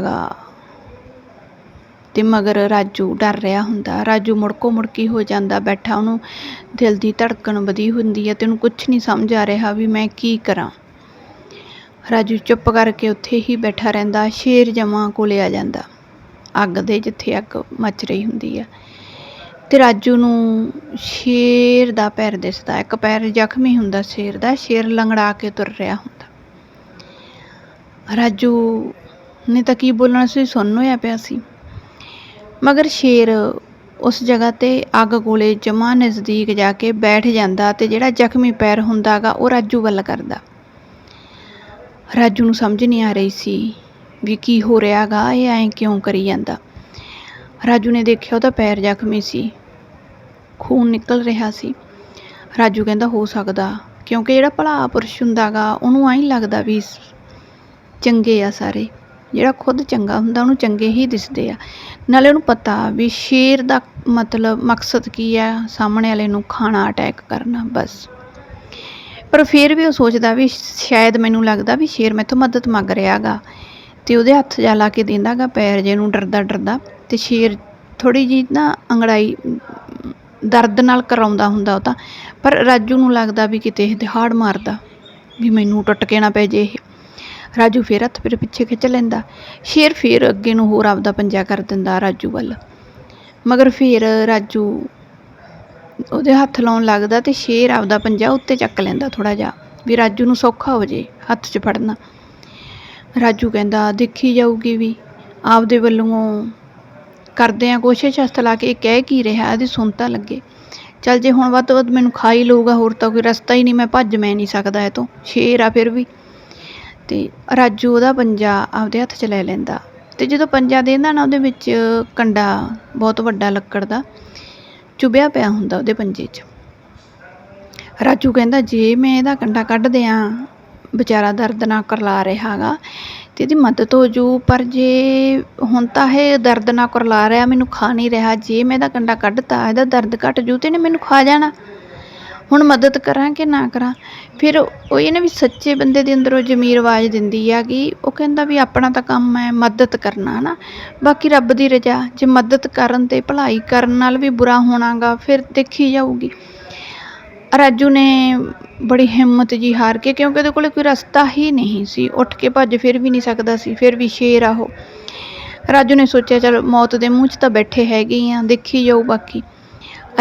ਅਤੇ ਮਗਰ ਰਾਜੂ ਡਰ ਰਿਹਾ ਹੁੰਦਾ। ਰਾਜੂ ਮੁੜਕੋ ਮੁੜਕੀ ਹੋ ਜਾਂਦਾ, ਬੈਠਾ ਉਹਨੂੰ ਦਿਲ ਦੀ ਧੜਕਣ ਵਧੀ ਹੁੰਦੀ ਹੈ ਅਤੇ ਉਹਨੂੰ ਕੁਛ ਨਹੀਂ ਸਮਝ ਆ ਰਿਹਾ ਵੀ ਮੈਂ ਕੀ ਕਰਾਂ। ਰਾਜੂ ਚੁੱਪ ਕਰਕੇ ਉੱਥੇ ਹੀ ਬੈਠਾ ਰਹਿੰਦਾ, ਸ਼ੇਰ ਜਮਾਂ ਕੋਲੇ ਆ ਜਾਂਦਾ। ਅੱਗ ਦੇ ਜਿੱਥੇ ਅੱਗ ਮੱਚ ਰਹੀ ਹੁੰਦੀ ਆ। ਤੇ ਰਾਜੂ ਨੂੰ ਸ਼ੇਰ ਦਾ ਪੈਰ ਦਿਸਦਾ, ਇੱਕ ਪੈਰ ਜ਼ਖਮੀ ਹੁੰਦਾ ਸ਼ੇਰ ਦਾ, ਸ਼ੇਰ ਲੰਗੜਾ ਕੇ ਤੁਰ ਰਿਹਾ ਹੁੰਦਾ। ਰਾਜੂ ਨੇ ਤਾਂ ਕੀ ਬੋਲਣਾ ਸੀ ਸੁਣਨ ਹੋਇਆ ਪਿਆ ਸੀ। ਮਗਰ ਸ਼ੇਰ ਉਸ ਜਗ੍ਹਾ ਤੇ ਅੱਗ ਕੋਲੇ ਜਮਾਂ ਨਜ਼ਦੀਕ ਜਾ ਕੇ ਬੈਠ ਜਾਂਦਾ ਤੇ ਜਿਹੜਾ ਜ਼ਖਮੀ ਪੈਰ ਹੁੰਦਾਗਾ ਉਹ ਰਾਜੂ ਵੱਲ ਕਰਦਾ। ਰਾਜੂ ਨੂੰ ਸਮਝ ਨਹੀਂ ਆ ਰਹੀ ਸੀ ਵੀ ਕੀ ਹੋ ਰਿਹਾਗਾ ਇਹ ਐਂ ਕਿਉਂ ਕਰੀ ਜਾਂਦਾ। ਰਾਜੂ ਨੇ ਦੇਖਿਆ ਉਹਦਾ ਪੈਰ ਜ਼ਖਮੀ ਸੀ। ਖੂਨ ਨਿਕਲ ਰਿਹਾ ਸੀ। ਰਾਜੂ ਕਹਿੰਦਾ, ਹੋ ਸਕਦਾ, ਕਿਉਂਕਿ ਜਿਹੜਾ ਭਲਾ ਪੁਰਸ਼ ਹੁੰਦਾਗਾ ਉਹਨੂੰ ਐਂ ਲੱਗਦਾ ਵੀ ਚੰਗੇ ਆ ਸਾਰੇ। ਜਿਹੜਾ ਖੁਦ ਚੰਗਾ ਹੁੰਦਾ, ਉਹਨੂੰ ਚੰਗੇ ਹੀ ਦਿਸਦੇ ਆ। ਨਾਲੇ ਉਹਨੂੰ ਪਤਾ ਵੀ ਸ਼ੇਰ ਦਾ ਮਤਲਬ ਮਕਸਦ ਕੀ ਆ? ਸਾਹਮਣੇ ਵਾਲੇ ਨੂੰ ਖਾਣਾ ਅਟੈਕ ਕਰਨਾ, ਬਸ। ਪਰ ਫਿਰ ਵੀ ਉਹ ਸੋਚਦਾ ਵੀ ਸ਼ਾਇਦ ਮੈਨੂੰ ਲੱਗਦਾ ਵੀ ਸ਼ੇਰ ਮੈਥੋਂ ਮਦਦ ਮੰਗ ਰਿਹਾਗਾ ਤੇ ਉਹਦੇ ਹੱਥ ਜਾ ਲਾ ਕੇ ਦਿੰਦਾਗਾ ਪੈਰ ਜੇ ਨੂੰ ਡਰਦਾ ਡਰਦਾ ਤੇ ਸ਼ੇਰ ਥੋੜੀ ਜੀ ਨਾ ਅੰਗੜਾਈ, ਦਰਦ ਨਾਲ ਕਰਾਉਂਦਾ ਹੁੰਦਾ ਉਹ ਤਾਂ। ਪਰ ਰਾਜੂ ਨੂੰ ਲੱਗਦਾ ਵੀ ਕਿਤੇ ਇਹ ਦਿਹਾੜ ਮਾਰਦਾ, ਵੀ ਮੈਨੂੰ ਟੁੱਟ ਕੇ ਨਾ ਪੈ ਜੇ ਇਹ। ਰਾਜੂ ਫੇਰ ਹੱਥ ਫਿਰ ਪਿੱਛੇ ਖਿੱਚ ਲੈਂਦਾ। ਸ਼ੇਰ ਫੇਰ ਅੱਗੇ ਨੂੰ ਹੋਰ ਆਪਦਾ ਪੰਜਾ ਕਰ ਦਿੰਦਾ ਰਾਜੂ ਵੱਲ। ਮਗਰ ਫੇਰ ਰਾਜੂ ਉਹਦੇ ਹੱਥ ਲਾਉਣ ਲੱਗਦਾ ਤੇ ਸ਼ੇਰ ਆਪਦਾ ਪੰਜਾ ਉੱਤੇ ਚੱਕ ਲੈਂਦਾ ਥੋੜਾ ਜਿਹਾ ਵੀ ਰਾਜੂ ਨੂੰ ਸੌਖਾ ਹੋ ਜੇ ਹੱਥ 'ਚ ਫੜਨਾ। ਰਾਜੂ ਕਹਿੰਦਾ, ਦੇਖੀ ਜਾਊਗੀ ਵੀ ਆਪਦੇ ਵੱਲੋਂ ਕਰਦੇ ਆ ਕੋਸ਼ਿਸ਼ ਹੱਥ ਲਾ ਕੇ, ਇਹ ਕਹਿ ਕੀ ਰਿਹਾ, ਇਹਦੀ ਸੁਣ ਤਾਂ ਲੱਗੇ। ਚੱਲ ਜੇ ਹੁਣ ਵੱਧ ਤੋਂ ਵੱਧ ਮੈਨੂੰ ਖਾ ਹੀ ਲਊਗਾ, ਹੋਰ ਤਾਂ ਕੋਈ ਰਸਤਾ ਹੀ ਨਹੀਂ, ਮੈਂ ਭੱਜ ਮੈਂ ਨਹੀਂ ਸਕਦਾ ਇਹ ਤੋਂ। ਸ਼ੇਰ ਆ ਫਿਰ ਵੀ। ਤੇ ਰਾਜੂ ਉਹਦਾ ਪੰਜਾ ਆਪਦੇ ਹੱਥ 'ਚ ਲੈ ਲੈਂਦਾ। ਅਤੇ ਜਦੋਂ ਪੰਜਾ ਦੇਂਦਾ ਨਾ ਉਹਦੇ ਵਿੱਚ ਕੰਡਾ ਬਹੁਤ ਵੱਡਾ ਲੱਕੜ ਦਾ ਚੁਬਿਆ ਪਿਆ ਹੁੰਦਾ ਉਹਦੇ ਪੰਜੇ 'ਚ। ਰਾਜੂ ਕਹਿੰਦਾ, ਜੇ ਮੈਂ ਇਹਦਾ ਕੰਡਾ ਕੱਢ ਦਿਆਂ, ਵਿਚਾਰਾ ਦਰਦ ਨਾ ਕਰਲਾ ਰਿਹਾ ਰਿਹਾਗਾ ਤੇ ਇਹਦੀ ਮਦਦ ਹੋ ਜੂ, ਪਰ ਜੇ ਹੁਣ ਤਾਂ ਇਹ ਦਰਦ ਨਾ ਕਰਲਾ ਰਿਹਾ, ਮੈਨੂੰ ਖਾ ਨਹੀਂ ਰਿਹਾ, ਜੇ ਮੈਂ ਇਹਦਾ ਕੰਡਾ ਕੱਢਤਾ, ਇਹਦਾ ਦਰਦ ਘਟ ਜੂ ਤੇ ਇਹਨੇ ਮੈਨੂੰ ਖਾ ਜਾਣਾ। ਹੁਣ ਮਦਦ ਕਰਾਂ ਕਿ ਨਾ ਕਰਾਂ? ਫਿਰ ਉਹ ਇਹਨੇ ਵੀ ਸੱਚੇ ਬੰਦੇ ਦੇ ਅੰਦਰੋਂ ਜ਼ਮੀਰ ਆਵਾਜ਼ ਦਿੰਦੀ ਆ ਕਿ ਉਹ ਕਹਿੰਦਾ ਵੀ ਆਪਣਾ ਤਾਂ ਕੰਮ ਹੈ ਮਦਦ ਕਰਨਾ ਨਾ ਬਾਕੀ ਰੱਬ ਦੀ ਰਜ਼ਾ, ਜੇ ਮਦਦ ਕਰਨ ਤੇ ਭਲਾਈ ਕਰਨ ਨਾਲ ਵੀ ਬੁਰਾ ਹੋਣਾਗਾ, ਫਿਰ ਦੇਖੀ ਜਾਊਗੀ। ਰਾਜੂ ਨੇ ਬੜੀ ਹਿੰਮਤ ਜੀ ਹਾਰ ਕੇ, ਕਿਉਂਕਿ ਉਹਦੇ ਕੋਲੇ ਕੋਈ ਰਸਤਾ ਹੀ ਨਹੀਂ ਸੀ। ਉੱਠ ਕੇ ਭੱਜ ਫਿਰ ਵੀ ਨਹੀਂ ਸਕਦਾ ਸੀ, ਫਿਰ ਵੀ ਸ਼ੇਰ ਆ ਉਹ। ਰਾਜੂ ਨੇ ਸੋਚਿਆ, ਚਲ ਮੌਤ ਦੇ ਮੂੰਹ 'ਚ ਤਾਂ ਬੈਠੇ ਹੈਗੇ ਹੀ ਆ, ਦੇਖੀ ਜਾਊ ਬਾਕੀ।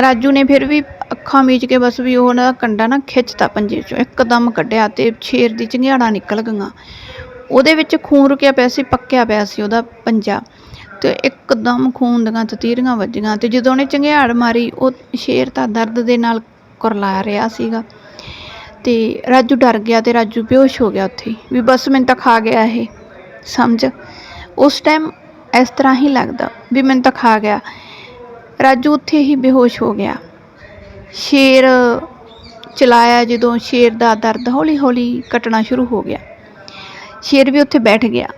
ਰਾਜੂ ਨੇ ਫਿਰ ਵੀ ਅੱਖਾਂ ਮੀਚ ਕੇ ਬਸ ਵੀ ਉਹਨਾਂ ਦਾ ਕੰਡਾ ਨਾ ਖਿੱਚਤਾ ਪੰਜੇ 'ਚੋਂ, ਇੱਕਦਮ ਕੱਢਿਆ ਤੇ ਸ਼ੇਰ ਦੀ ਚੰਗਿਆੜਾਂ ਨਿਕਲ ਗਈਆਂ। ਉਹਦੇ ਵਿੱਚ ਖੂਨ ਰੁਕਿਆ ਪਿਆ ਸੀ, ਪੱਕਿਆ ਪਿਆ ਸੀ ਉਹਦਾ ਪੰਜਾ ਤੇ ਇੱਕਦਮ ਖੂਨ ਦੀਆਂ ਤਤੀਰੀਆਂ ਵੱਜੀਆਂ ਤੇ ਜਦੋਂ ਉਹਨੇ ਚੰਗਿਆੜ ਮਾਰੀ, ਉਹ ਸ਼ੇਰ ਤਾਂ ਦਰਦ ਦੇ ਨਾਲ ਕੁਰਲਾ ਰਿਹਾ ਸੀਗਾ ਤੇ ਰਾਜੂ ਡਰ ਗਿਆ ਤੇ ਰਾਜੂ ਬੇਹੋਸ਼ ਹੋ ਗਿਆ ਉੱਥੇ ਵੀ ਬਸ ਮੈਨੂੰ ਤਾਂ ਖਾ ਗਿਆ ਇਹ, ਸਮਝ? ਉਸ ਟਾਈਮ ਇਸ ਤਰ੍ਹਾਂ ਹੀ ਲੱਗਦਾ ਵੀ ਮੈਨੂੰ ਤਾਂ ਖਾ ਗਿਆ। ਰਾਜੂ ਉੱਥੇ ਹੀ ਬੇਹੋਸ਼ ਹੋ ਗਿਆ। ਸ਼ੇਰ ਚਲਾਇਆ ਜਦੋਂ ਸ਼ੇਰ ਦਾ ਦਰਦ ਹੌਲੀ ਹੌਲੀ ਘਟਣਾ ਸ਼ੁਰੂ ਹੋ ਗਿਆ। ਸ਼ੇਰ ਵੀ ਉੱਥੇ ਬੈਠ ਗਿਆ।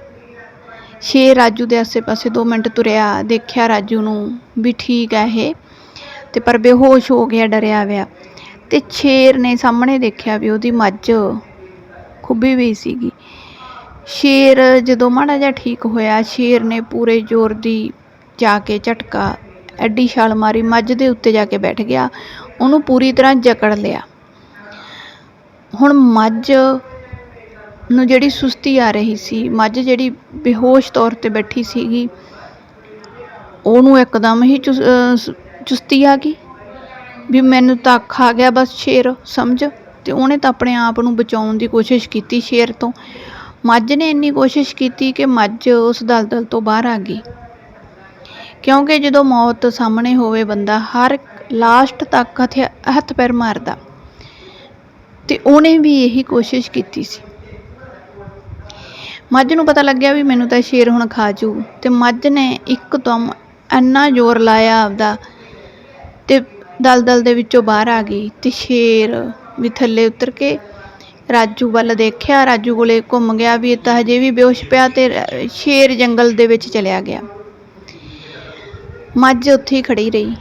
ਸ਼ੇਰ ਰਾਜੂ ਦੇ ਆਸੇ-ਪਾਸੇ 2 ਮਿੰਟ ਤੁਰਿਆ, ਦੇਖਿਆ ਰਾਜੂ ਨੂੰ ਵੀ ਠੀਕ ਹੈ ਇਹ, ਤੇ ਪਰ ਬੇਹੋਸ਼ ਹੋ ਗਿਆ, ਡਰਿਆ ਹੋਇਆ। ਤੇ ਸ਼ੇਰ ਨੇ ਸਾਹਮਣੇ ਦੇਖਿਆ ਵੀ ਉਹਦੀ ਮੱਝ ਖੁੱਬੀ ਵੀ ਸੀਗੀ। ਸ਼ੇਰ ਜਦੋਂ ਮਾੜਾ ਜਿਹਾ ਠੀਕ ਹੋਇਆ, ਸ਼ੇਰ ਨੇ ਪੂਰੇ ਜ਼ੋਰ ਦੀ ਜਾ ਕੇ ਝਟਕਾ ਐਡੀ ਛਾਲ ਮਾਰੀ, ਮੱਝ ਦੇ ਉੱਤੇ ਜਾ ਕੇ ਬੈਠ ਗਿਆ, ਉਹਨੂੰ ਪੂਰੀ ਤਰ੍ਹਾਂ ਜਕੜ ਲਿਆ। ਹੁਣ ਮੱਝ ਨੂੰ ਜਿਹੜੀ ਸੁਸਤੀ ਆ ਰਹੀ ਸੀ, ਮੱਝ ਜਿਹੜੀ ਬੇਹੋਸ਼ ਤੌਰ ਤੇ ਬੈਠੀ ਸੀਗੀ, ਉਹਨੂੰ ਇੱਕਦਮ ਹੀ ਚੁਸ, ਅਹ ਚੁਸਤੀ ਆ ਗਈ। ਵੀ ਮੈਨੂੰ ਤਾਂ ਅੱਖ ਆ ਗਿਆ ਬਸ ਸ਼ੇਰ, ਸਮਝ? ਤੇ ਉਹਨੇ ਤਾਂ ਆਪਣੇ ਆਪ ਨੂੰ ਬਚਾਉਣ ਦੀ ਕੋਸ਼ਿਸ਼ ਕੀਤੀ ਸ਼ੇਰ ਤੋਂ। ਮੱਝ ਨੇ ਇੰਨੀ ਕੋਸ਼ਿਸ਼ ਕੀਤੀ ਕਿ ਮੱਝ ਉਸ ਦਲਦਲ ਤੋਂ ਬਾਹਰ ਆ ਗਈ। ਕਿਉਂਕਿ ਜਦੋਂ ਮੌਤ ਸਾਹਮਣੇ ਹੋਵੇ ਬੰਦਾ, ਹਰ ਲਾਸਟ ਤੱਕ ਹਥਿਆ- ਹੱਥ ਪੈਰ ਮਾਰਦਾ। ਤੇ ਉਹਨੇ ਵੀ ਇਹੀ ਕੋਸ਼ਿਸ਼ ਕੀਤੀ ਸੀ। ਮੱਝ ਨੂੰ ਪਤਾ ਲੱਗਿਆ ਵੀ ਮੈਨੂੰ ਤਾਂ ਸ਼ੇਰ ਹੁਣ ਖਾ ਜੂ। ਤੇ ਮੱਝ ਨੇ ਇੱਕਦਮ ਇੰਨਾ ਜ਼ੋਰ ਲਾਇਆ ਆਪਦਾ ਤੇ ਦਲਦਲ ਦੇ ਵਿੱਚੋਂ ਬਾਹਰ ਆ ਗਈ ਤੇ ਸ਼ੇਰ ਵੀ ਥੱਲੇ ਉਤਰ ਕੇ ਰਾਜੂ ਵੱਲ ਦੇਖਿਆ। ਰਾਜੂ ਕੋਲੇ ਘੁੰਮ ਗਿਆ ਵੀ ਇਹ ਤਾਂ ਹਜੇ ਵੀ ਬੇਹੋਸ਼ ਪਿਆ ਤੇ ਸ਼ੇਰ ਜੰਗਲ ਦੇ ਵਿੱਚ ਚਲਿਆ ਗਿਆ। ਮੱਝ ਉੱਥੇ ਹੀ ਖੜੀ ਰਹੀ।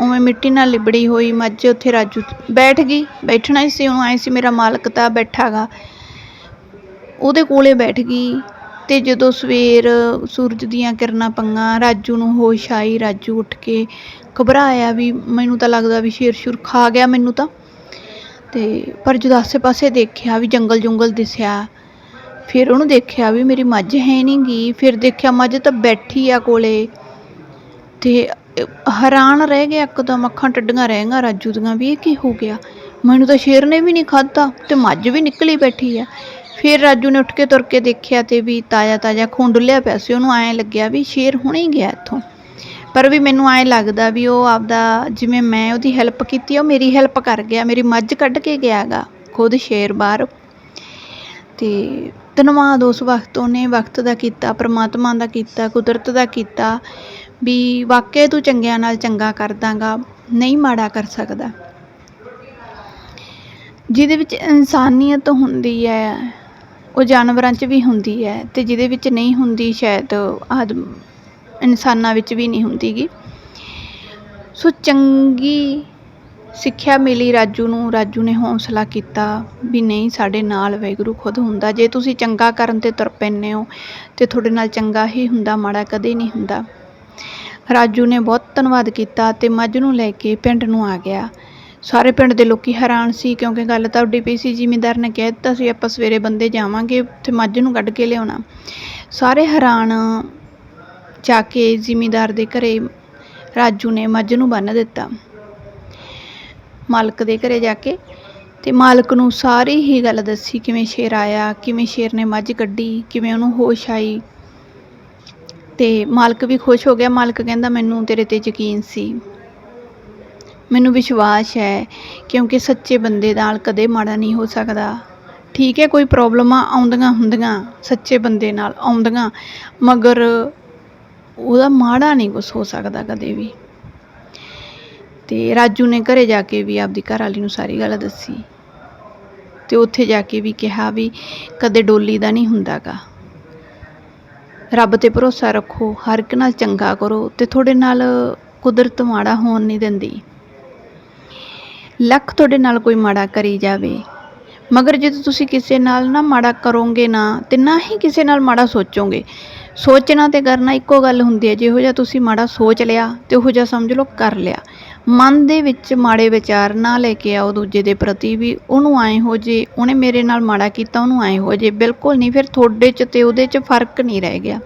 ਉਵੇਂ ਮਿੱਟੀ ਨਾਲ ਲਿਬੜੀ ਹੋਈ ਮੱਝ ਉੱਥੇ ਰਾਜੂ ਬੈਠ ਗਈ। ਬੈਠਣਾ ਹੀ ਸੀ, ਉਹਨੂੰ ਆਏ ਸੀ ਮੇਰਾ ਮਾਲਕ ਤਾਂ ਬੈਠਾਗਾ। ਉਹਦੇ ਕੋਲੇ ਬੈਠ ਗਈ ਤੇ ਜਦੋਂ ਸਵੇਰ ਸੂਰਜ ਦੀਆਂ ਕਿਰਨਾਂ ਪੰਗਾਂ, ਰਾਜੂ ਨੂੰ ਹੋਸ਼ ਆਈ, ਰਾਜੂ ਉੱਠ ਕੇ ਘਬਰਾਇਆ ਵੀ ਮੈਨੂੰ ਤਾਂ ਲੱਗਦਾ ਵੀ ਸ਼ੇਰ ਸ਼ੁਰ ਖਾ ਗਿਆ ਮੈਨੂੰ ਤਾਂ। ਤੇ ਪਰ ਜਦੋਂ ਆਸੇ-ਪਾਸੇ ਦੇਖਿਆ ਵੀ ਜੰਗਲ ਜੁੰਗਲ ਦਿਸਿਆ, ਫਿਰ ਉਹਨੂੰ ਦੇਖਿਆ ਵੀ ਮੇਰੀ ਮੱਝ ਹੈ ਨਹੀਂ ਗੀ। ਫਿਰ ਦੇਖਿਆ ਮੱਝ ਤਾਂ ਬੈਠੀ ਆ ਕੋਲੇ। ਤੇ ਹੈਰਾਨ ਰਹਿ ਗਿਆ ਇੱਕਦਮ ਅੱਖਾਂ ਟੱਡੀਆਂ ਰਹਿ ਗਈਆਂ, ਰਾਜੂ ਦੀਆਂ, ਵੀ ਇਹ ਕੀ ਹੋ ਗਿਆ? ਮੈਨੂੰ ਤਾਂ ਸ਼ੇਰ ਨੇ ਵੀ ਨਹੀਂ ਖਾਧਾ ਤੇ ਮੱਝ ਵੀ ਨਿਕਲੀ ਬੈਠੀ ਆ। ਫਿਰ ਰਾਜੂ ਨੇ ਉੱਠ ਕੇ ਤੁਰ ਕੇ ਦੇਖਿਆ ਤੇ ਵੀ ਤਾਜ਼ਾ ਤਾਜ਼ਾ ਖੂਨ ਡੁੱਲਿਆ ਪਿਆ ਸੀ, ਉਹਨੂੰ ਐਂ ਲੱਗਿਆ ਵੀ ਸ਼ੇਰ ਹੁਣੇ ਹੀ ਗਿਆ ਇੱਥੋਂ। ਪਰ ਵੀ ਮੈਨੂੰ ਐਂ ਲੱਗਦਾ ਵੀ ਉਹ ਆਪਦਾ, ਜਿਵੇਂ ਮੈਂ ਉਹਦੀ ਹੈਲਪ ਕੀਤੀ ਆ ਉਹ ਮੇਰੀ ਹੈਲਪ ਕਰ ਗਿਆ, ਮੇਰੀ ਮੱਝ ਕੱਢ ਕੇ ਗਿਆਗਾ, ਖੁਦ ਸ਼ੇਰ ਬਾਹਰ। ਤੇ ਧੰਨਵਾਦ ਉਸ ਵਕਤ, ਉਹਨੇ ਵਕਤ ਦਾ ਕੀਤਾ, ਪ੍ਰਮਾਤਮਾ ਦਾ ਕੀਤਾ, ਕੁਦਰਤ ਦਾ ਕੀਤਾ। ਵੀ ਵਾਕਿਆ ਤੂੰ ਚੰਗਿਆਂ ਨਾਲ ਚੰਗਾ ਕਰ ਦਾਂਗਾ, ਨਹੀਂ ਮਾੜਾ ਕਰ ਸਕਦਾ। ਜਿਹਦੇ ਵਿੱਚ ਇਨਸਾਨੀਅਤ ਹੁੰਦੀ ਹੈ, ਉਹ ਜਾਨਵਰਾਂ 'ਚ ਵੀ ਹੁੰਦੀ ਹੈ ਤੇ ਜਿਹਦੇ ਵਿੱਚ ਨਹੀਂ ਹੁੰਦੀ ਸ਼ਾਇਦ ਆਦਮ ਇਨਸਾਨਾਂ ਵਿੱਚ ਵੀ ਨਹੀਂ ਹੁੰਦੀ ਗੀ ਸੋ ਚੰਗੀ ਸਿੱਖਿਆ ਮਿਲੀ ਰਾਜੂ ਨੂੰ, ਰਾਜੂ ਨੇ ਹੌਸਲਾ ਕੀਤਾ ਵੀ ਨਹੀਂ ਸਾਡੇ ਨਾਲ ਵਾਹਿਗੁਰੂ ਖੁਦ ਹੁੰਦਾ। ਜੇ ਤੁਸੀਂ ਚੰਗਾ ਕਰਨ ਤੇ ਤੁਰ ਪੈਂਦੇ ਹੋ ਤੇ ਤੁਹਾਡੇ ਨਾਲ ਚੰਗਾ ਹੀ ਹੁੰਦਾ, ਮਾੜਾ ਕਦੇ ਨਹੀਂ ਹੁੰਦਾ। ਰਾਜੂ ਨੇ ਬਹੁਤ ਧੰਨਵਾਦ ਕੀਤਾ ਅਤੇ ਮੱਝ ਨੂੰ ਲੈ ਕੇ ਪਿੰਡ ਨੂੰ ਆ ਗਿਆ। ਸਾਰੇ ਪਿੰਡ ਦੇ ਲੋਕੀ ਹੈਰਾਨ ਸੀ ਕਿਉਂਕਿ ਗੱਲ ਤਾਂ ਉੱਡੀ ਪਈ ਸੀ, ਜ਼ਿਮੀਂਦਾਰ ਨੇ ਕਹਿ ਦਿੱਤਾ ਸੀ, ਆਪਾਂ ਸਵੇਰੇ ਬੰਦੇ ਜਾਵਾਂਗੇ, ਉੱਥੇ ਮੱਝ ਨੂੰ ਕੱਢ ਕੇ ਲਿਆਉਣਾ। ਸਾਰੇ ਹੈਰਾਨ ਜਾ ਕੇ ਜ਼ਿਮੀਂਦਾਰ ਦੇ ਘਰੇ ਰਾਜੂ ਨੇ ਮੱਝ ਨੂੰ ਬੰਨ੍ਹ ਦਿੱਤਾ। ਮਾਲਕ ਦੇ ਘਰੇ ਜਾ ਕੇ ਤੇ ਮਾਲਕ ਨੂੰ ਸਾਰੀ ਹੀ ਗੱਲ ਦੱਸੀ, ਕਿਵੇਂ ਸ਼ੇਰ ਆਇਆ, ਕਿਵੇਂ ਸ਼ੇਰ ਨੇ ਮੱਝ ਕੱਢੀ, ਕਿਵੇਂ ਉਹਨੂੰ ਹੋਸ਼ ਆਈ। ਤੇ ਮਾਲਕ ਵੀ ਖੁਸ਼ ਹੋ ਗਿਆ। ਮਾਲਕ ਕਹਿੰਦਾ, ਮੈਨੂੰ ਤੇਰੇ ਤੇ ਯਕੀਨ ਸੀ। ਮੈਨੂੰ ਵਿਸ਼ਵਾਸ ਹੈ ਕਿਉਂਕਿ ਸੱਚੇ ਬੰਦੇ ਨਾਲ ਕਦੇ ਮਾੜਾ ਨਹੀਂ ਹੋ ਸਕਦਾ। ਠੀਕ ਹੈ, ਕੋਈ ਪ੍ਰੋਬਲਮਾਂ ਆਉਂਦੀਆਂ ਹੁੰਦੀਆਂ, ਸੱਚੇ ਬੰਦੇ ਨਾਲ ਆਉਂਦੀਆਂ, ਮਗਰ ਉਹਦਾ ਮਾੜਾ ਨਹੀਂ ਕੁਝ ਹੋ ਸਕਦਾ ਕਦੇ ਵੀ। ਤੇ ਰਾਜੂ ਨੇ ਘਰੇ ਜਾ ਕੇ ਵੀ ਆਪਦੀ ਘਰ ਵਾਲੀ ਨੂੰ ਸਾਰੀ ਗੱਲ ਦੱਸੀ। ਤੇ ਉੱਥੇ ਜਾ ਕੇ ਵੀ ਕਿਹਾ ਵੀ ਕਦੇ ਡੋਲੀ ਦਾ ਨਹੀਂ ਹੁੰਦਾਗਾ। ਰੱਬ ਤੇ ਭਰੋਸਾ ਰੱਖੋ, ਹਰ ਇੱਕ ਨਾਲ ਚੰਗਾ ਕਰੋ ਤੇ ਤੁਹਾਡੇ ਨਾਲ ਕੁਦਰਤ ਮਾੜਾ ਹੋਣ ਨਹੀਂ ਦਿੰਦੀ। ਲੱਖ ਤੁਹਾਡੇ ਨਾਲ ਕੋਈ ਮਾੜਾ ਕਰੀ ਜਾਵੇ, ਮਗਰ ਜਦੋਂ ਤੁਸੀਂ ਕਿਸੇ ਨਾਲ ਨਾ ਮਾੜਾ ਕਰੋਗੇ ਨਾ, ਤੇ ਨਾ ਹੀ ਕਿਸੇ ਨਾਲ ਮਾੜਾ ਸੋਚੋਗੇ। ਸੋਚਣਾ ਤੇ ਕਰਨਾ ਇੱਕੋ ਗੱਲ ਹੁੰਦੀ ਹੈ, ਜਿਹੋ ਜਿਹਾ ਤੁਸੀਂ ਮਾੜਾ ਸੋਚ ਲਿਆ ਤੇ ਉਹੋ ਜਿਹਾ ਸਮਝ ਲਓ, ਕਰ ਲਿਆ। ਮਨ ਦੇ ਵਿੱਚ ਮਾੜੇ ਵਿਚਾਰ ਨਾ ਲੈ ਕੇ ਆਓ ਦੂਜੇ ਦੇ ਪ੍ਰਤੀ ਵੀ। ਉਹਨੂੰ ਐਂ ਹੋ ਜੇ, ਉਹਨੇ ਮੇਰੇ ਨਾਲ ਮਾੜਾ ਕੀਤਾ, ਉਹਨੂੰ ਐਂ ਹੋ ਜੇ। ਬਿਲਕੁਲ ਨਹੀਂ, ਫਿਰ ਤੁਹਾਡੇ 'ਚ ਤੇ ਉਹਦੇ 'ਚ ਫ਼ਰਕ ਨਹੀਂ ਰਹਿ ਗਿਆ।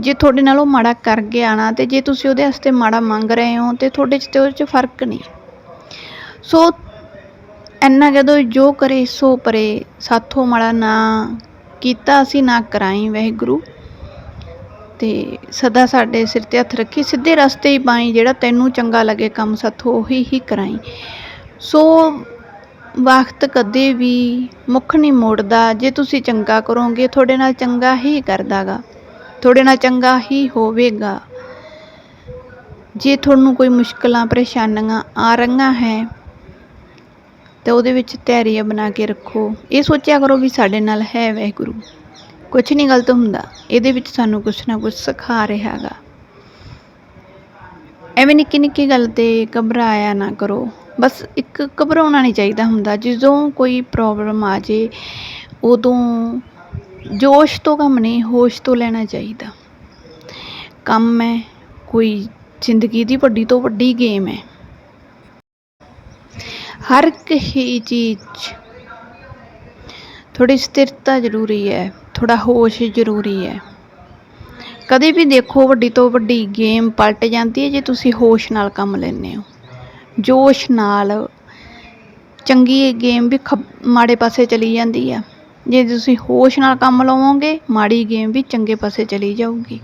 ਜੇ ਤੁਹਾਡੇ ਨਾਲ ਉਹ ਮਾੜਾ ਕਰ ਗਿਆ ਨਾ, ਤੇ ਜੇ ਤੁਸੀਂ ਉਹਦੇ ਵਾਸਤੇ ਮਾੜਾ ਮੰਗ ਰਹੇ ਹੋ, ਤੇ ਤੁਹਾਡੇ 'ਚ ਤੇ ਉਹਦੇ 'ਚ ਫ਼ਰਕ ਨਹੀਂ। ਸੋ ਇੰਨਾ ਕਹਦੋ ਜੋ ਕਰੇ, ਸੋ ਪਰੇ। ਸਾਥੋਂ ਮਾੜਾ ਨਾ ਕੀਤਾ ਅਸੀਂ, ਨਾ ਕਰਾਈ, ਵਾਹਿਗੁਰੂ। ਤੇ ਸਦਾ ਸਾਡੇ ਸਿਰ ਤੇ ਹੱਥ ਰੱਖੀ, ਸਿੱਧੇ ਰਸਤੇ ਹੀ ਪਾਈ ਜਿਹੜਾ ਤੈਨੂੰ ਚੰਗਾ ਲੱਗੇ ਕੰਮ ਸਾਥੋਂ, ਉਹੀ ਹੀ ਕਰਾਈ। ਸੋ ਵਕਤ ਕਦੇ ਵੀ ਮੁੱਖ ਨਹੀਂ ਮੋੜਦਾ, ਜੇ ਤੁਸੀਂ ਚੰਗਾ ਕਰੋਗੇ, ਤੁਹਾਡੇ ਨਾਲ ਚੰਗਾ ਹੀ ਕਰਦਾਗਾ, ਤੁਹਾਡੇ ਨਾਲ ਚੰਗਾ ਹੀ ਹੋਵੇਗਾ। ਜੇ ਤੁਹਾਨੂੰ ਕੋਈ ਮੁਸ਼ਕਲਾਂ, ਪਰੇਸ਼ਾਨੀਆਂ ਆ ਰਹੀਆਂ ਹੈ, ਤੇ ਉਹਦੇ ਵਿੱਚ ਧੈर्य ਬਣਾ ਕੇ ਰੱਖੋ। ਇਹ ਸੋਚਿਆ ਕਰੋ ਵੀ ਸਾਡੇ ਨਾਲ ਹੈ ਵਾਹਿਗੁਰੂ। ਕੁਝ ਨਹੀਂ ਗਲਤ ਹੁੰਦਾ। ਇਹਦੇ ਵਿੱਚ ਸਾਨੂੰ ਕੁਛ ਨਾ ਕੁਛ ਸਿਖਾ ਰਿਹਾ ਹੈਗਾ। ਐਵੇਂ ਨਿੱਕੀ ਨਿੱਕੀ ਗੱਲ ਤੇ ਘਬਰਾਇਆ ਨਾ ਕਰੋ। ਬਸ ਇੱਕ ਘਬਰਾਉਣਾ ਨਹੀਂ ਚਾਹੀਦਾ ਹੁੰਦਾ। ਜਦੋਂ ਕੋਈ ਪ੍ਰੋਬਲਮ ਆ ਜੇ, ਉਦੋਂ ਜੋਸ਼ ਤੋਂ ਕੰਮ ਨਹੀਂ, ਹੋਸ਼ ਤੋਂ ਲੈਣਾ ਚਾਹੀਦਾ। ਕੰਮ ਹੈ, ਕੋਈ ਜ਼ਿੰਦਗੀ ਦੀ ਵੱਡੀ ਤੋਂ ਵੱਡੀ ਗੇਮ ਹੈ। ਹਰ ਇੱਕ ਹੀ ਚੀਜ਼ 'ਚ ਥੋੜੀ ਸਥਿਰਤਾ ਜ਼ਰੂਰੀ ਹੈ। ਥੋੜਾ ਹੋਸ਼ ਜ਼ਰੂਰੀ ਹੈ। ਕਦੇ ਵੀ ਦੇਖੋ ਵੱਡੀ ਤੋਂ ਵੱਡੀ ਗੇਮ ਪਲਟ ਜਾਂਦੀ ਹੈ ਜੇ ਤੁਸੀਂ ਹੋਸ਼ ਨਾਲ ਕੰਮ ਲੈਂਦੇ ਹੋ। ਜੋਸ਼ ਨਾਲ ਚੰਗੀ ਗੇਮ ਵੀ ਖੱਬ, ਮਾੜੇ ਪਾਸੇ ਚਲੀ ਜਾਂਦੀ ਆ ਜੇ ਤੁਸੀਂ ਹੋਸ਼ ਨਾਲ ਕੰਮ ਲਵੋਗੇ, ਮਾੜੀ ਗੇਮ ਵੀ ਚੰਗੇ ਪਾਸੇ ਚਲੀ ਜਾਊਗੀ।